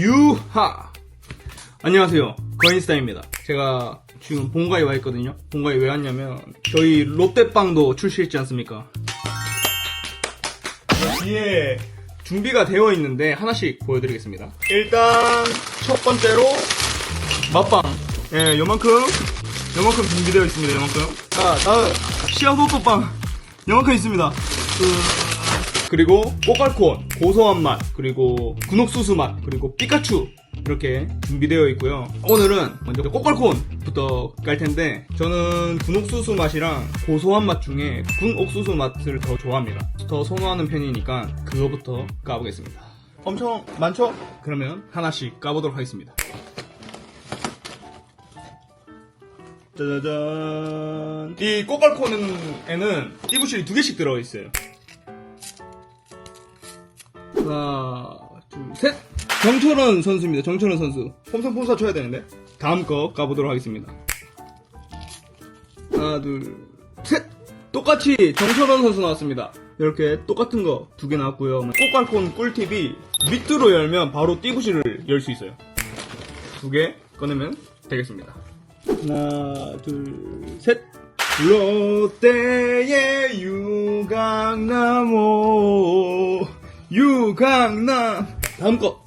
유하! 안녕하세요. 거인스타입니다. 제가 지금 본가에 와 있거든요. 본가에 왜 왔냐면, 저희 롯데빵도 출시했지 않습니까? 뒤에 준비가 되어 있는데, 하나씩 보여드리겠습니다. 일단, 첫 번째로, 맛빵. 예, 요만큼, 요만큼 준비되어 있습니다, 요만큼. 자, 다음, 씨앗호떡빵. 요만큼 있습니다. 그, 그리고 꼬깔콘, 고소한 맛, 그리고 군옥수수 맛, 그리고 피카츄 이렇게 준비되어 있고요. 오늘은 먼저 꼬깔콘부터 깔 텐데 저는 군옥수수 맛이랑 고소한 맛 중에 군옥수수 맛을 더 좋아합니다. 더 선호하는 편이니까 그거부터 까보겠습니다. 엄청 많죠? 그러면 하나씩 까보도록 하겠습니다. 짜자잔. 이 꼬깔콘에는 띠부실이 두 개씩 들어있어요. 정철원 선수입니다. 정철원 선수. 폼사폼사 쳐야 되는데. 다음 거 까보도록 하겠습니다. 하나, 둘, 셋! 똑같이 정철원 선수 나왔습니다. 이렇게 똑같은 거 두 개 나왔고요. 꽃갈콘 꿀팁이 밑으로 열면 바로 띠부실을 열 수 있어요. 두 개 꺼내면 되겠습니다. 하나, 둘, 셋! 롯데의 유강나무 유강남 다음 거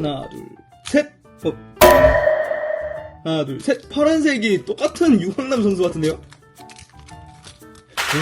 하나 둘셋 어. 하나 둘셋 파란색이 똑같은 유강남 선수 같은데요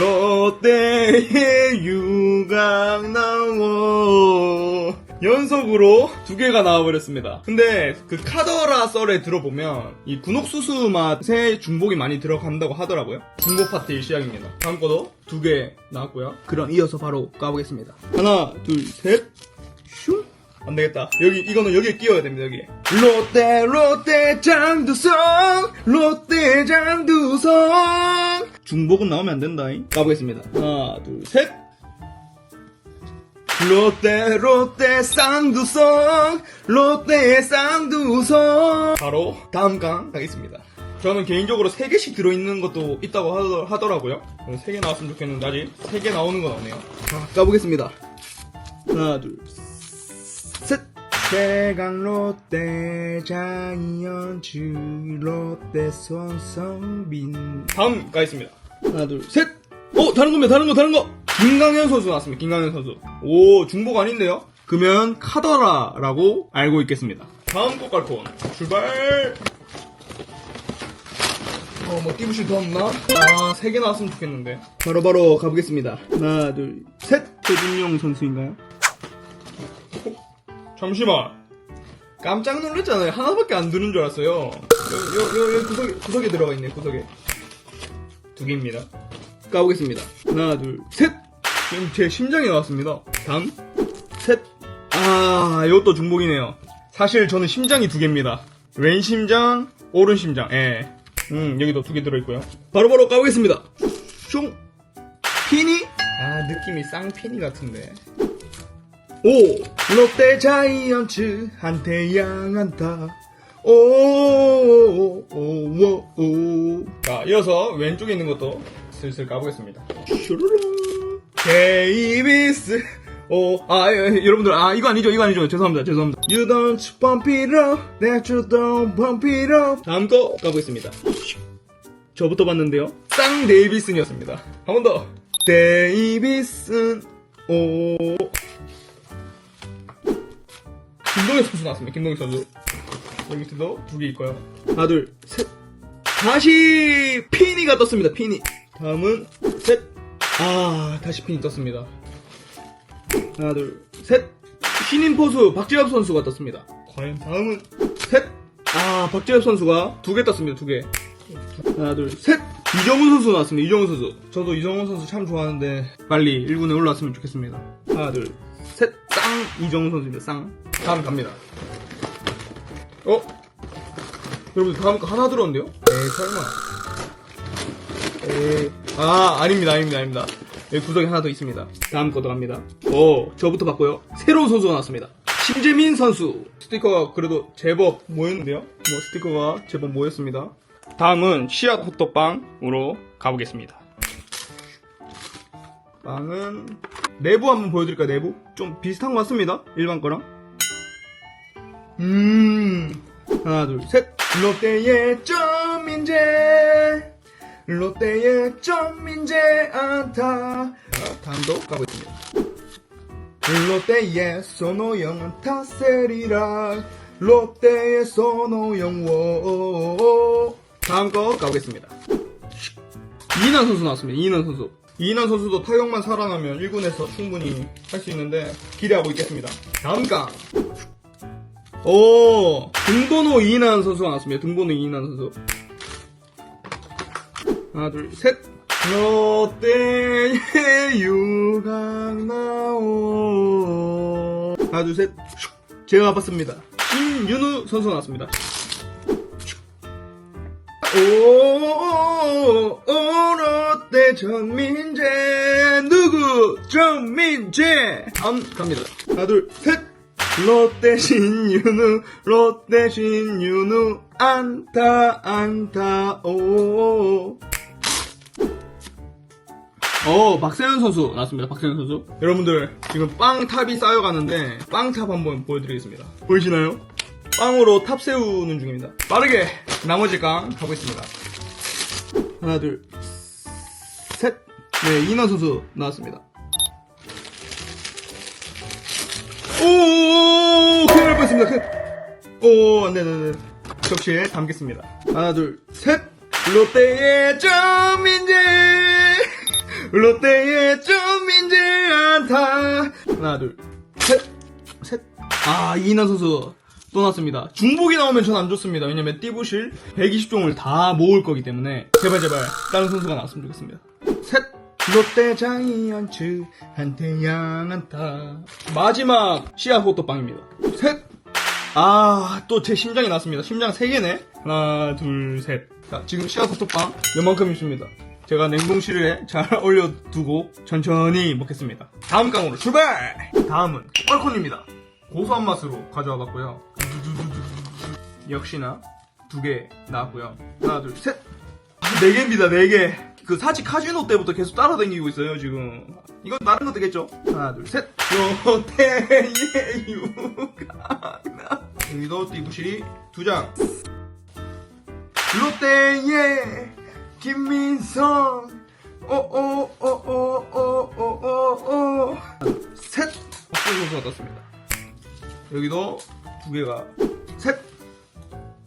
롯데의 유강나무 연속으로 두 개가 나와버렸습니다. 근데 그 카더라 썰에 들어보면 이 군옥수수 맛에 중복이 많이 들어간다고 하더라고요. 중복 파티 시작입니다. 다음 거도 두 개 나왔고요. 그럼 이어서 바로 까보겠습니다. 하나, 둘, 셋. 슝. 안 되겠다. 여기 이거는 여기에 끼워야 됩니다. 여기에. 롯데 롯데 장두성 롯데 장두성 중복은 나오면 안 된다. 까보겠습니다. 하나, 둘, 셋. 롯데 롯데 쌍두성 롯데 쌍두성 바로 다음 강 가겠습니다 저는 개인적으로 3개씩 들어있는 것도 있다고 하더, 하더라고요 3개 나왔으면 좋겠는데 아직 3개 나오는 건 없네요 자 까보겠습니다 하나 둘셋 대강 롯데 자이언츠 롯데 손성빈. 다음 가겠습니다. 하나 둘셋. 어 다른 겁니다. 다른 거 다른 거. 김강현 선수 나왔습니다. 김강현 선수. 오 중복 아닌데요? 그러면 카더라라고 알고 있겠습니다. 다음 꽃갈콘. 출발. 어 뭐 띠부실 더 없나? 아 세 개 나왔으면 좋겠는데. 바로바로 가보겠습니다. 하나 둘셋. 최준용 선수인가요? 어, 잠시만 깜짝 놀랐잖아요 하나밖에 안 드는 줄 알았어요 여, 여, 여, 여 구석에, 구석에 들어가 있네 구석에 두 개입니다 까보겠습니다. 하나, 둘, 셋! 지금 제 심장이 나왔습니다. 다음, 셋. 아, 이것도 중복이네요. 사실 저는 심장이 두 개입니다. 왼 심장, 오른 심장, 예. 음, 여기도 두 개 들어있고요. 바로바로 까보겠습니다. 슝! 피니? 아, 느낌이 쌍피니 같은데. 오! 롯데 자이언츠 한테 양한타. 오, 오, 오, 오, 오. 자, 이어서 왼쪽에 있는 것도 슬슬 까보겠습니다. 슈루룽. 데이비스. 오, 아, 예, 예, 여러분들, 아, 이거 아니죠, 이거 아니죠. 죄송합니다, 죄송합니다. You don't pump it up, that you don't pump it up. 다음 거 까보겠습니다. 저부터 봤는데요. 쌍 데이비슨이었습니다. 한 번 더. 데이비슨. 오. 김동현 선수 나왔습니다. 김동현 선수. 여기 밑에도 두 개 있고요. 하나, 둘, 셋. 다시 피니가 떴습니다. 피니. 다음은 셋. 아, 다시 피니 떴습니다. 하나, 둘, 셋. 신인 포수 박지엽 선수가 떴습니다. 과연 다음은 셋. 아, 박지엽 선수가 두 개 떴습니다. 두 개. 하나, 둘, 셋. 이정훈 선수 나왔습니다. 이정훈 선수. 저도 이정훈 선수 참 좋아하는데 빨리 1군에 올라왔으면 좋겠습니다. 하나, 둘, 셋. 쌍? 이정훈 선수입니다. 쌍. 다음 갑니다. 어? 여러분 다음 거 하나 들었는데요? 에이 설마. 에이. 아 아닙니다 아닙니다 아닙니다. 여기 구석에 하나 더 있습니다. 다음 거도 갑니다. 오 저부터 봤고요. 새로운 선수가 나왔습니다. 심재민 선수. 스티커가 그래도 제법 모였는데요? 뭐 스티커가 제법 모였습니다. 다음은 씨앗 호떡빵으로 가보겠습니다. 빵은 내부 한번 보여드릴까요 내부? 좀 비슷한 것 같습니다 일반 거랑 음. 하나, 둘, 셋. 롯데의 점민재. 롯데의 점민재 안타. 아, 다음도 가보겠습니다. 롯데의 손호영 안타 세리라. 롯데의 손호영 워. 다음 거 가보겠습니다. 이인환 선수 나왔습니다. 이인환 선수. 이인환 선수도 타격만 살아나면 1군에서 충분히 할 수 있는데 기대하고 있겠습니다. 다음 강. 오, 등번호 이인환 선수가 나왔습니다. 등번호 이인환 선수. 하나, 둘, 셋. 롯데의 유강 나오. 하나, 둘, 셋. 슉. 제가 봤습니다. 신윤우 선수 나왔습니다. 오, 오, 전민재 누구 전민재 다음 갑니다 하나 둘셋 롯데 신윤우 롯데 신윤우 안타 안타 오 어, 박세현 선수 나왔습니다. 박세현 선수. 여러분들, 지금 빵탑이 쌓여가는데, 빵탑 한번 보여드리겠습니다. 보이시나요? 빵으로 탑 세우는 중입니다. 빠르게 나머지 깡 가보겠습니다. 하나, 둘, 셋. 네, 이나 선수 나왔습니다. 오, 큰일 날 뻔했습니다. 큰일. 오, 돼, 안 돼. 접시에 담겠습니다. 하나, 둘, 셋. 롯데의 전민재! 롯데의 전민재 안타! 하나, 둘, 셋. 셋. 아, 이인환 선수 또 나왔습니다. 중복이 나오면 전 안 좋습니다. 왜냐면 띠부실 120종을 다 모을 거기 때문에 제발 제발 다른 선수가 나왔으면 좋겠습니다. 셋. 롯데 자이언츠 한태양 안타. 마지막 시아 호떡빵입니다. 셋. 아, 또 제 심장이 나왔습니다. 심장 3개네. 하나, 둘, 셋. 자, 지금 시아 호떡빵 요만큼 있습니다. 제가 냉동실에 잘 올려두고 천천히 먹겠습니다. 다음 강으로 출발! 다음은 뻘콘입니다. 고소한 맛으로 가져와 봤고요. 역시나 두 개 나왔고요. 하나, 둘, 셋! 네 개입니다, 네 개. 그 사지 카지노 때부터 계속 따라다니고 있어요, 지금. 이건 다른 거 되겠죠? 하나, 둘, 셋! 롯데의 유가나. 여기도 띠부실이 두 장. 롯데의 김민성. 어, 오오오오오오오오 셋! 박수 선수가 떴습니다. 여기도 두 개가 셋!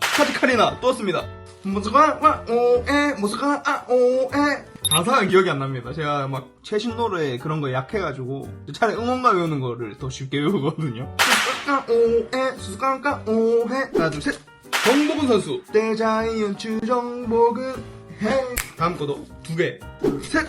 카지카리나 떴습니다. 모스가 와 오에 모스가 아 오에 가사가 기억이 안 납니다. 제가 막 최신 노래 그런 거 약해가지고 차라리 응원가 외우는 거를 더 쉽게 외우거든요. 수수깡 오에 수수깡깡 오해 하나 둘 셋. 정복은 선수 대자이언츠 정복은 해 다음 거도 두 개. 둘, 셋.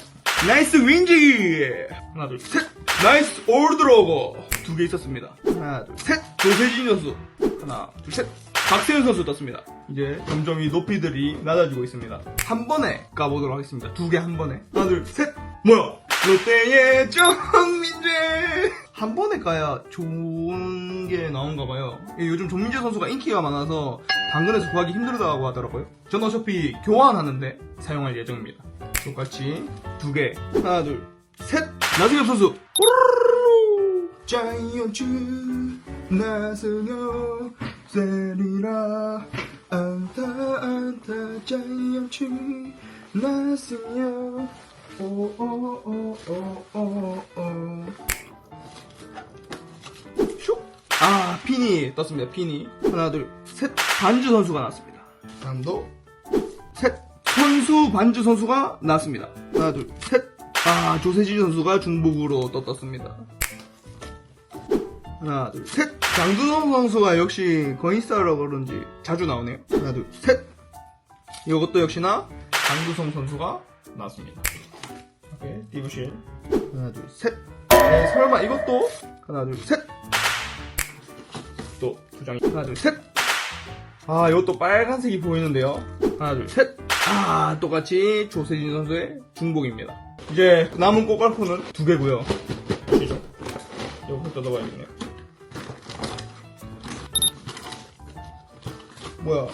나이스 윈지 하나 둘 셋. 나이스 올드로거 두개 있었습니다. 하나 둘 셋. 조세진 선수 하나 둘 셋. 박세현 선수 떴습니다. 이제 점점 이 높이들이 낮아지고 있습니다. 한 번에 까보도록 하겠습니다. 두 개 한 번에. 하나, 둘, 셋! 뭐야? 롯데의 정민재! 한 번에 까야 좋은 게 나온가 봐요. 예, 요즘 정민재 선수가 인기가 많아서 당근에서 구하기 힘들다고 하더라고요. 전 어차피 교환하는데 사용할 예정입니다. 똑같이 두 개. 하나, 둘, 셋! 나승엽 선수! 자이언츠 나승엽 세리라 안타 안타 자이언츠 나승엽 오오오오오오 슉! 아 피니 떴습니다 피니 하나 둘셋. 반주 선수가 나왔습니다. 다음도? 셋. 선수 반주 선수가 나왔습니다. 하나 둘셋아 조세진 선수가 중복으로 떴습니다 하나, 둘, 셋! 장두성 선수가 역시 거인스타라 그런지 자주 나오네요. 하나, 둘, 셋! 이것도 역시나 장두성 선수가 나왔습니다. 오케이, 띠부실. 하나, 둘, 셋! 네, 설마 이것도? 하나, 둘, 셋! 또 두 장이. 하나, 둘, 셋! 아, 이것도 빨간색이 보이는데요. 하나, 둘, 셋! 아, 똑같이 조세진 선수의 중복입니다. 이제 남은 꼬깔코는 두 개고요. 이거 뜯어봐야겠네요. 뭐야?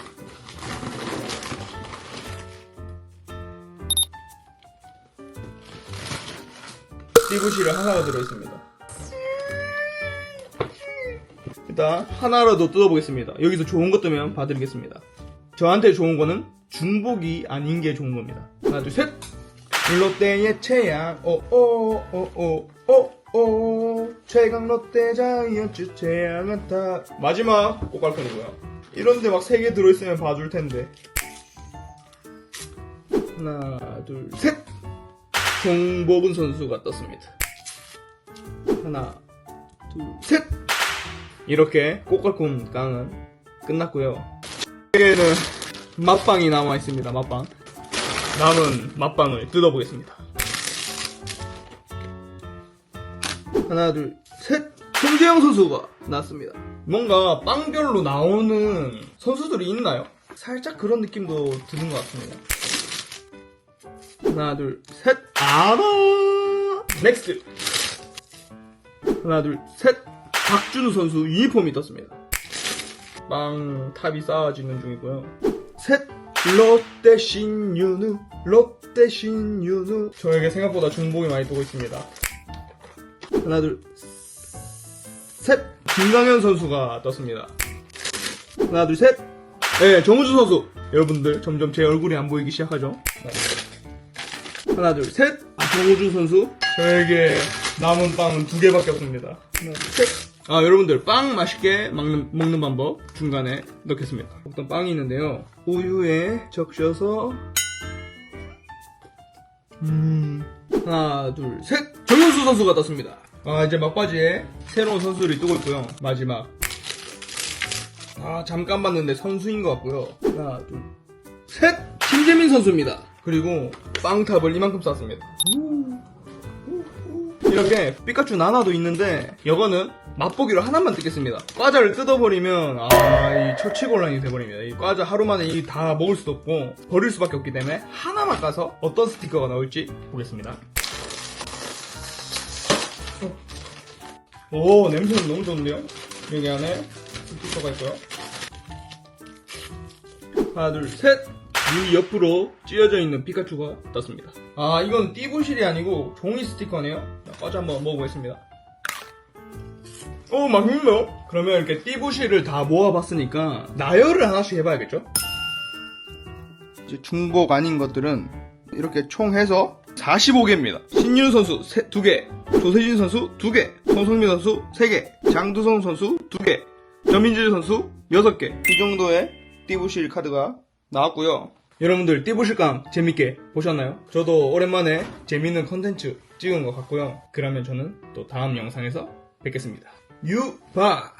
띠부실에 하나가 들어있습니다. 일단 하나라도 뜯어보겠습니다. 여기서 좋은 것 뜨면 봐드리겠습니다. 저한테 좋은 거는 중복이 아닌 게 좋은 겁니다. 하나, 둘, 셋! 롯데의 최양, 오, 오, 오, 오, 오, 오, 최강 롯데 자이언츠 최양은 다. 마지막 꽃갈콘이고요. 이런데 막 세 개 들어있으면 봐줄 텐데. 하나, 둘, 셋! 송복은 선수가 떴습니다. 하나, 둘, 셋! 이렇게 꽃갈콘 깡은 끝났고요. 여기에는 맛빵이 남아 있습니다. 맛빵. 남은 맛빵을 뜯어보겠습니다. 하나, 둘, 셋! 송재영 선수가 나왔습니다. 뭔가 빵별로 나오는 선수들이 있나요? 살짝 그런 느낌도 드는 것 같습니다. 하나, 둘, 셋! 아마! 넥스트! 하나, 둘, 셋! 박준우 선수 유니폼이 떴습니다. 빵 탑이 쌓아지는 중이고요. 셋! 롯데 신윤우, 롯데 신윤우. 저에게 생각보다 중복이 많이 뜨고 있습니다. 하나, 둘, 셋! 김강현 선수가 떴습니다. 하나, 둘, 셋! 네, 정우주 선수! 여러분들, 점점 제 얼굴이 안 보이기 시작하죠? 네. 하나, 둘, 셋! 아, 정우주 선수. 저에게 남은 빵은 두 개밖에 없습니다. 하나, 둘, 셋! 아, 여러분들, 빵 맛있게 먹는, 먹는 방법 중간에 넣겠습니다. 어떤 빵이 있는데요. 우유에 적셔서, 음, 하나, 둘, 셋! 정현수 선수가 떴습니다. 아, 이제 막바지에 새로운 선수들이 뜨고 있고요. 마지막. 아, 잠깐 봤는데 선수인 것 같고요. 하나, 둘, 셋! 김재민 선수입니다. 그리고 빵탑을 이만큼 쌌습니다. 이렇게 피카츄 나나도 있는데 이거는 맛보기로 하나만 뜯겠습니다. 과자를 뜯어버리면 아이 처치곤란이 돼버립니다. 이 과자 하루 만에 이 다 먹을 수도 없고 버릴 수밖에 없기 때문에 하나만 까서 어떤 스티커가 나올지 보겠습니다. 오 냄새는 너무 좋은데요? 여기 안에 스티커가 있고요. 하나 둘 셋. 이 옆으로 찢어져 있는 피카츄가 떴습니다. 아 이건 띠부실이 아니고 종이 스티커네요. 자, 과자 한번 먹어보겠습니다. 오 맛있네요. 그러면 이렇게 띠부실을 다 모아봤으니까 나열을 하나씩 해봐야겠죠? 이제 중복 아닌 것들은 이렇게 총 해서 45개입니다. 신윤 선수 2개, 조세진 선수 2개, 손성민 선수 3개, 장두성 선수 2개, 전민질 선수 6개. 이 정도의 띠부실 카드가 나왔고요. 여러분들 띠부실감 재밌게 보셨나요? 저도 오랜만에 재밌는 컨텐츠 찍은 것 같고요. 그러면 저는 또 다음 영상에서 뵙겠습니다. 유바!